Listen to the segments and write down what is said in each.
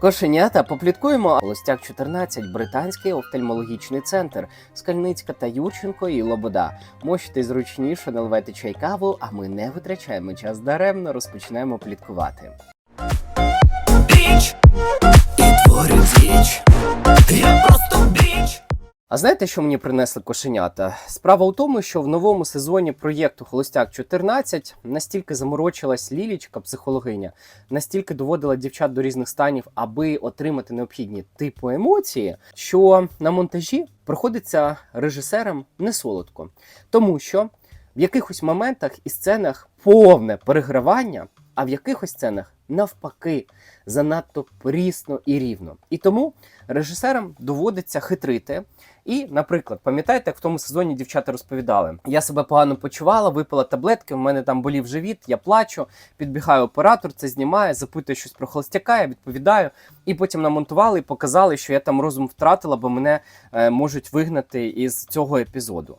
Кошенята попліткуємо. Лостяк 14, британський офтальмологічний центр, Скальницька та Юрченко і Лобода. Можете зручніше, наливайте чай каву, а ми не витрачаємо час даремно, розпочинаємо пліткувати. Річ і творить річ. Я. А знаєте, що мені принесли кошенята? Справа у тому, що в новому сезоні проєкту Холостяк 14 настільки заморочилась Лілічка, психологиня, настільки доводила дівчат до різних станів, аби отримати необхідні типу емоції, що на монтажі проходиться режисерам не солодко, тому що в якихось моментах і сценах повне перегравання, а в якихось сценах навпаки занадто прісно і рівно. І тому режисерам доводиться хитрити. І, наприклад, пам'ятаєте, як в тому сезоні дівчата розповідали: я себе погано почувала, випила таблетки, в мене там болів живіт, я плачу, підбігає оператор, це знімає, запитує щось про холостяка, я відповідаю. І потім намонтували і показали, що я там розум втратила, бо мене е, можуть вигнати із цього епізоду.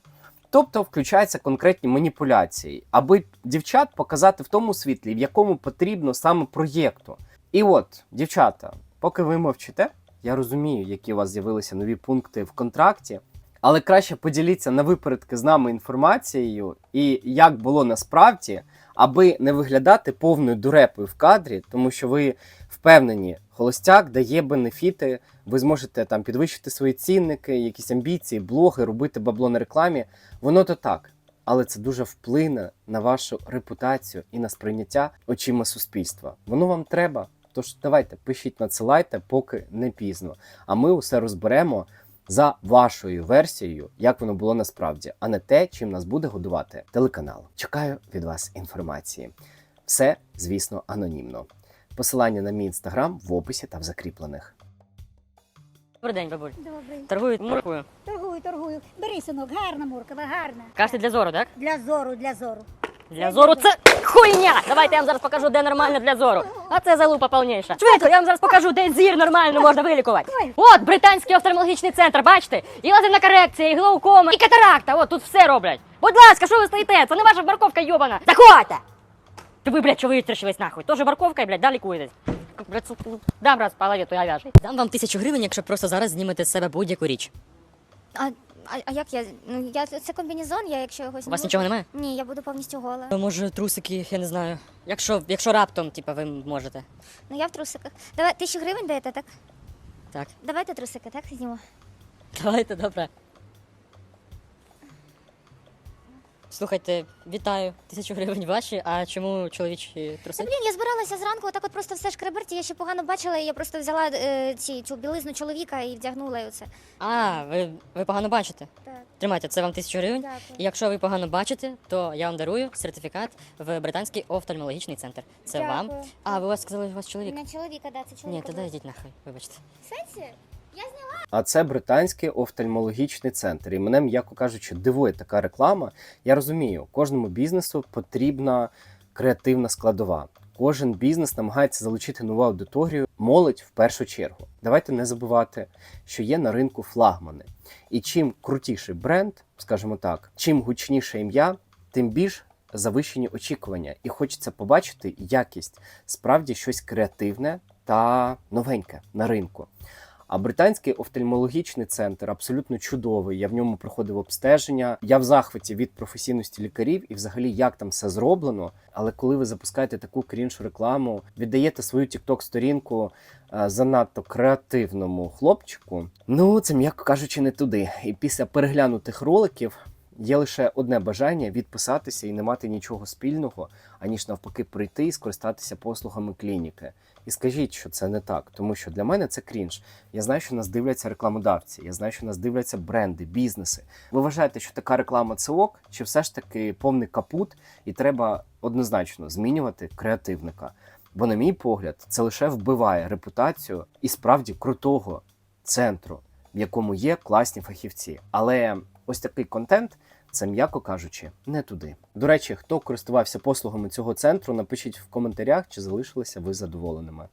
Тобто включаються конкретні маніпуляції, аби дівчат показати в тому світлі, в якому потрібно саме проєкту. І от, дівчата, поки ви мовчите, я розумію, які у вас з'явилися нові пункти в контракті, але краще поділіться на випередки з нами інформацією і як було насправді, аби не виглядати повною дурепою в кадрі, тому що ви впевнені, холостяк дає бенефіти, ви зможете там підвищити свої цінники, якісь амбіції, блоги, робити бабло на рекламі. Воно то так. Але це дуже вплине на вашу репутацію і на сприйняття очима суспільства. Воно вам треба. Тож давайте пишіть, надсилайте, поки не пізно. А ми усе розберемо за вашою версією, як воно було насправді, а не те, чим нас буде годувати телеканал. Чекаю від вас інформації. Все, звісно, анонімно. Посилання на мій інстаграм в описі та в закріплених. Добрий день, бабуль. Добрий. Торгують морквою. Торгую, торгую. Бери, синок, гарна морква, гарна. Кажете для зору, так? Для зору, для зору. Для зору це хуйня! Давайте я вам зараз покажу, де нормально для зору. А це залупа повніша. Швидко, я вам зараз покажу, де зір нормально можна вилікувати. От британський офтальмологічний центр, бачите? І лазерна корекція, і глаукома, і катаракта. От тут все роблять. Будь ласка, що ви стоїте? Це не ваша морковка йобана. Заходьте! Ти ви, блядь, що витрачились нахуй? Тоже морковка, і, блядь, далі лікуєтесь. Блядь, сука, Дам раз по голові, то я вяжу. Дам вам тисячу гривень, якщо просто зараз знімете з себе будь-яку річ. А, а, а як я? Ну я це комбінезон, я якщо його У вас нічого немає? Ні, я буду повністю гола. Ну, Може, трусики, я не знаю. Якщо, якщо раптом, типа, ви можете. Ну я в трусиках. Давай тисячу гривень даєте, так? Так. Давайте трусики, так Знімо. Давайте, добре. Слухайте, вітаю. Тисячу гривень ваші, а чому чоловічі Та труси? блін, я збиралася зранку, отак от просто все шкреберті, я ще погано бачила, і я просто взяла е, ці, цю білизну чоловіка і вдягнула і оце. А, ви, ви погано бачите. Так, Тримайте, це вам тисячу гривень. дякую. І якщо ви погано бачите, то я вам дарую сертифікат в британський офтальмологічний центр. Це вам. А, ви у вас сказали, у вас чоловік? На чоловіка, да, це Ні, чоловіка. тоді йдіть нахуй, вибачте. В сенсі? Я зняла. А це британський офтальмологічний центр. І мене, м'яко кажучи, дивує така реклама. Я розумію, кожному бізнесу потрібна креативна складова. Кожен бізнес намагається залучити нову аудиторію, молодь в першу чергу. Давайте не забувати, що є на ринку флагмани. І чим крутіший бренд, скажімо так, чим гучніше ім'я, тим більш завищені очікування. І хочеться побачити якість, справді щось креативне та новеньке на ринку. А британський офтальмологічний центр абсолютно чудовий. Я в ньому проходив обстеження. Я в захваті від професійності лікарів і взагалі як там все зроблено. Але коли ви запускаєте таку крінж рекламу, віддаєте свою тікток сторінку е, занадто креативному хлопчику, ну це м'яко кажучи, не туди. І після переглянутих роликів. Є лише одне бажання відписатися і не мати нічого спільного, аніж навпаки прийти і скористатися послугами клініки. І скажіть, що це не так, тому що для мене це крінж. Я знаю, що нас дивляться рекламодавці, я знаю, що нас дивляться бренди, бізнеси. Ви вважаєте, що така реклама це ок, чи все ж таки повний капут, і треба однозначно змінювати креативника? Бо, на мій погляд, це лише вбиває репутацію і справді крутого центру, в якому є класні фахівці. Але ось такий контент. Це, м'яко кажучи, не туди. До речі, хто користувався послугами цього центру, напишіть в коментарях, чи залишилися ви задоволеними.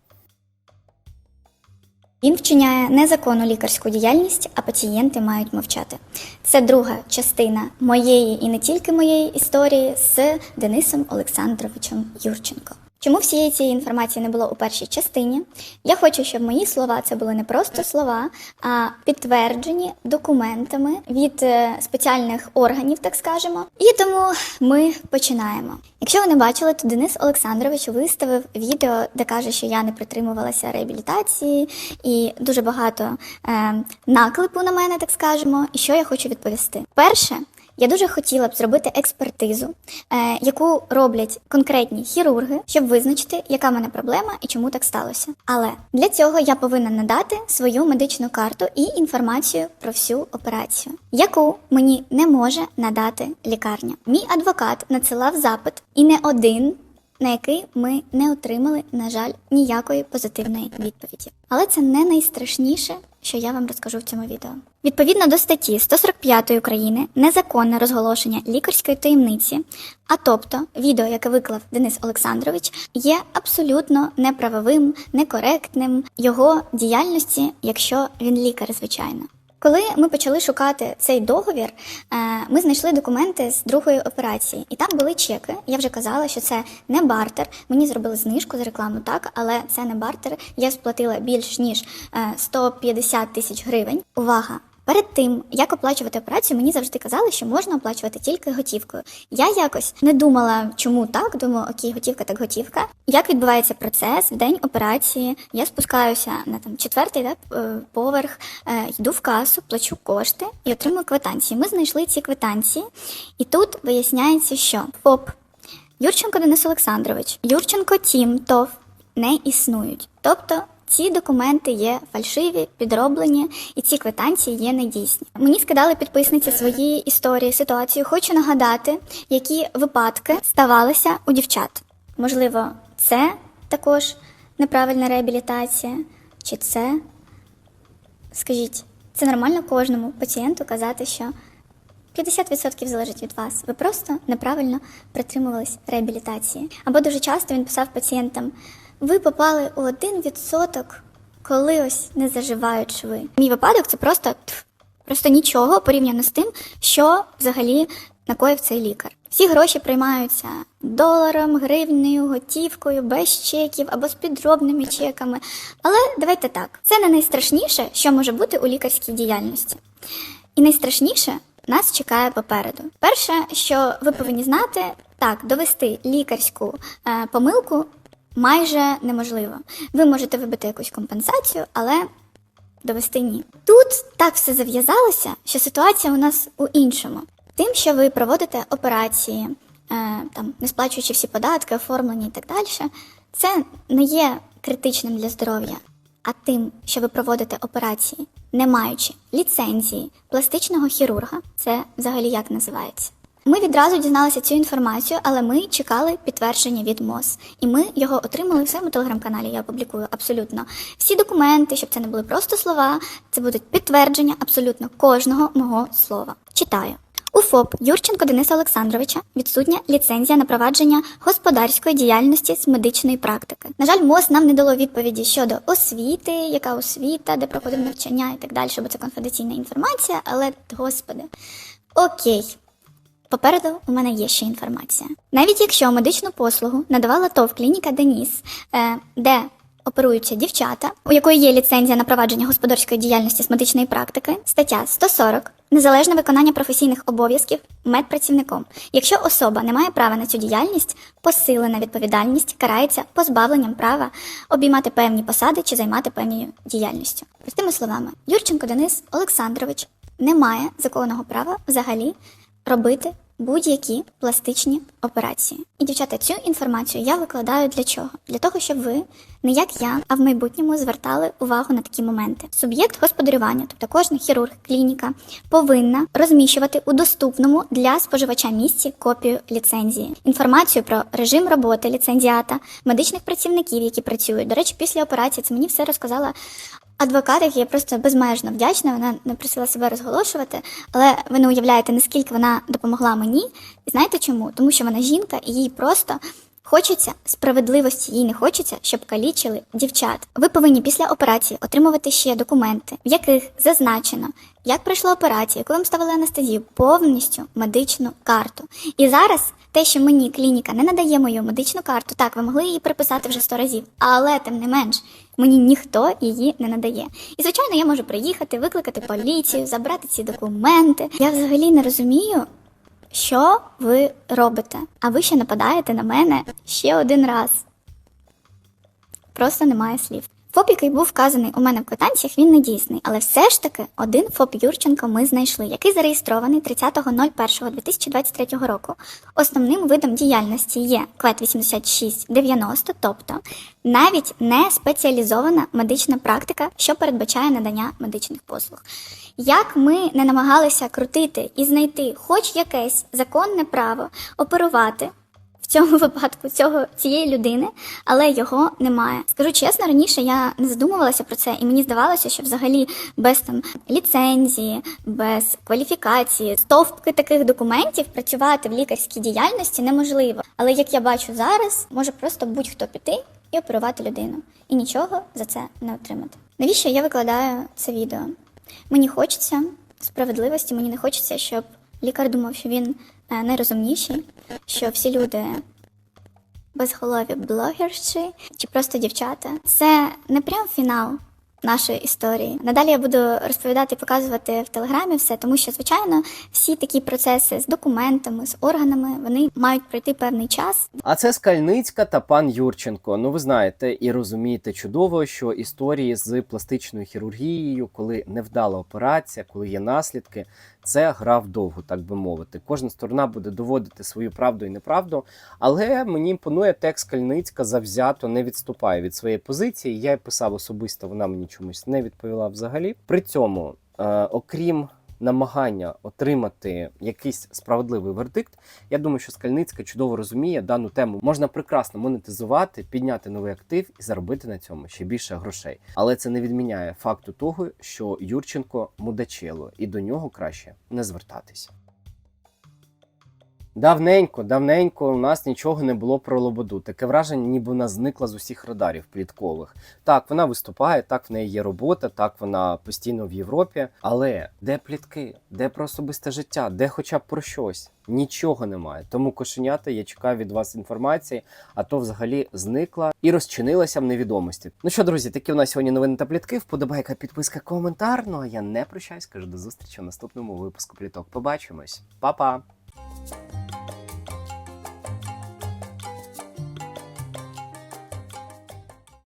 Він вчиняє незаконну лікарську діяльність, а пацієнти мають мовчати. Це друга частина моєї і не тільки моєї історії з Денисом Олександровичем Юрченко. Чому всієї цієї інформації не було у першій частині? Я хочу, щоб мої слова це були не просто слова, а підтверджені документами від е, спеціальних органів, так скажемо. І тому ми починаємо. Якщо ви не бачили, то Денис Олександрович виставив відео, де каже, що я не притримувалася реабілітації, і дуже багато е, наклепу на мене, так скажемо. І що я хочу відповісти? Перше. Я дуже хотіла б зробити експертизу, е, яку роблять конкретні хірурги, щоб визначити, яка в мене проблема і чому так сталося. Але для цього я повинна надати свою медичну карту і інформацію про всю операцію, яку мені не може надати лікарня. Мій адвокат надсилав запит і не один. На який ми не отримали, на жаль, ніякої позитивної відповіді. Але це не найстрашніше, що я вам розкажу в цьому відео. Відповідно до статті 145 України незаконне розголошення лікарської таємниці, а тобто відео, яке виклав Денис Олександрович, є абсолютно неправовим, некоректним його діяльності, якщо він лікар, звичайно. Коли ми почали шукати цей договір, е, ми знайшли документи з другої операції, і там були чеки. Я вже казала, що це не бартер. Мені зробили знижку з рекламу, так, але це не бартер. Я сплатила більш ніж е, 150 тисяч гривень. Увага! Перед тим, як оплачувати операцію, мені завжди казали, що можна оплачувати тільки готівкою. Я якось не думала, чому так. Думаю, окей, готівка так готівка. Як відбувається процес в день операції? Я спускаюся на там четвертий да, е, поверх, е, йду в касу, плачу кошти і отримую квитанції. Ми знайшли ці квитанції, і тут виясняється, що ФОП Юрченко Денис Олександрович, Юрченко Тім ТОВ не існують. Тобто ці документи є фальшиві, підроблені, і ці квитанції є недійсні. Мені скидали підписниці свої історії, ситуацію. Хочу нагадати, які випадки ставалися у дівчат. Можливо, це також неправильна реабілітація, чи це, скажіть, це нормально кожному пацієнту казати, що 50% залежить від вас. Ви просто неправильно притримувались реабілітації. Або дуже часто він писав пацієнтам: ви попали у 1%, коли ось не заживають шви. Мій випадок це просто просто нічого порівняно з тим, що взагалі накоїв цей лікар. Всі гроші приймаються доларом, гривнею, готівкою, без чеків або з підробними чеками. Але давайте так: це не найстрашніше, що може бути у лікарській діяльності. І найстрашніше нас чекає попереду. Перше, що ви повинні знати, так, довести лікарську е, помилку майже неможливо. Ви можете вибити якусь компенсацію, але довести ні. Тут так все зав'язалося, що ситуація у нас у іншому. Тим, що ви проводите операції, е, там не сплачуючи всі податки, оформлені і так далі, це не є критичним для здоров'я. А тим, що ви проводите операції, не маючи ліцензії пластичного хірурга, це взагалі як називається? Ми відразу дізналися цю інформацію, але ми чекали підтвердження від МОЗ. І ми його отримали в своєму телеграм-каналі. Я опублікую абсолютно всі документи, щоб це не були просто слова. Це будуть підтвердження абсолютно кожного мого слова. Читаю. У ФОП Юрченко Дениса Олександровича відсутня ліцензія на провадження господарської діяльності з медичної практики. На жаль, МОЗ нам не дало відповіді щодо освіти, яка освіта, де проходимо навчання і так далі, бо це конфіденційна інформація. Але господи, окей. Попереду у мене є ще інформація. Навіть якщо медичну послугу надавала ТОВ клініка Деніс, е, де оперуються дівчата, у якої є ліцензія на провадження господарської діяльності з медичної практики, стаття 140 незалежне виконання професійних обов'язків медпрацівником. Якщо особа не має права на цю діяльність, посилена відповідальність карається позбавленням права обіймати певні посади чи займати певною діяльністю. Простими словами, Юрченко Денис Олександрович не має законного права взагалі робити будь-які пластичні операції. І дівчата, цю інформацію я викладаю для чого? Для того, щоб ви не як я, а в майбутньому звертали увагу на такі моменти. Суб'єкт господарювання, тобто кожен хірург, клініка, повинна розміщувати у доступному для споживача місці копію ліцензії, інформацію про режим роботи ліцензіата, медичних працівників, які працюють. До речі, після операції це мені все розказала адвокат, який я просто безмежно вдячна. Вона не просила себе розголошувати, але ви не уявляєте, наскільки вона допомогла мені. І знаєте чому? Тому що вона жінка, і їй просто хочеться справедливості, їй не хочеться, щоб калічили дівчат. Ви повинні після операції отримувати ще документи, в яких зазначено, як пройшла операція, коли вам ставили анестезію, повністю медичну карту. І зараз. Те, що мені клініка не надає мою медичну карту, так, ви могли її приписати вже сто разів, але тим не менш, мені ніхто її не надає. І звичайно, я можу приїхати, викликати поліцію, забрати ці документи. Я взагалі не розумію, що ви робите. А ви ще нападаєте на мене ще один раз. Просто немає слів. ФОП, який був вказаний у мене в квитанціях, він не дійсний, але все ж таки один ФОП Юрченко ми знайшли, який зареєстрований 30.01.2023 року. Основним видом діяльності є квет 8690, тобто навіть не спеціалізована медична практика, що передбачає надання медичних послуг. Як ми не намагалися крутити і знайти хоч якесь законне право оперувати в цьому випадку цього цієї людини, але його немає. Скажу чесно, раніше я не задумувалася про це, і мені здавалося, що взагалі без там ліцензії, без кваліфікації, стовпки таких документів працювати в лікарській діяльності неможливо. Але як я бачу зараз, може просто будь-хто піти і оперувати людину, і нічого за це не отримати. Навіщо я викладаю це відео? Мені хочеться справедливості, мені не хочеться, щоб лікар думав, що він найрозумніший, що всі люди безголові блогерші чи просто дівчата. Це не прям фінал нашої історії. Надалі я буду розповідати і показувати в телеграмі все, тому що, звичайно, всі такі процеси з документами, з органами, вони мають пройти певний час. А це Скальницька та пан Юрченко. Ну ви знаєте і розумієте чудово, що історії з пластичною хірургією, коли невдала операція, коли є наслідки, це гра вдовго, так би мовити. Кожна сторона буде доводити свою правду і неправду. Але мені імпонує текст Скальницька завзято не відступає від своєї позиції. Я й писав особисто, вона мені чомусь не відповіла взагалі. При цьому, е, окрім намагання отримати якийсь справедливий вердикт, я думаю, що Скальницька чудово розуміє дану тему. Можна прекрасно монетизувати, підняти новий актив і заробити на цьому ще більше грошей. Але це не відміняє факту того, що Юрченко мудачило, і до нього краще не звертатися. Давненько, давненько у нас нічого не було про Лободу. Таке враження, ніби вона зникла з усіх радарів пліткових. Так, вона виступає, так в неї є робота, так вона постійно в Європі. Але де плітки, де про особисте життя, де хоча б про щось? Нічого немає. Тому кошенята, я чекаю від вас інформації, а то взагалі зникла і розчинилася в невідомості. Ну що, друзі, такі у нас сьогодні новини та плітки. Вподобайка, підписка, коментар. Ну а я не прощаюсь, кажу до зустрічі в наступному випуску пліток. Побачимось, Па-па!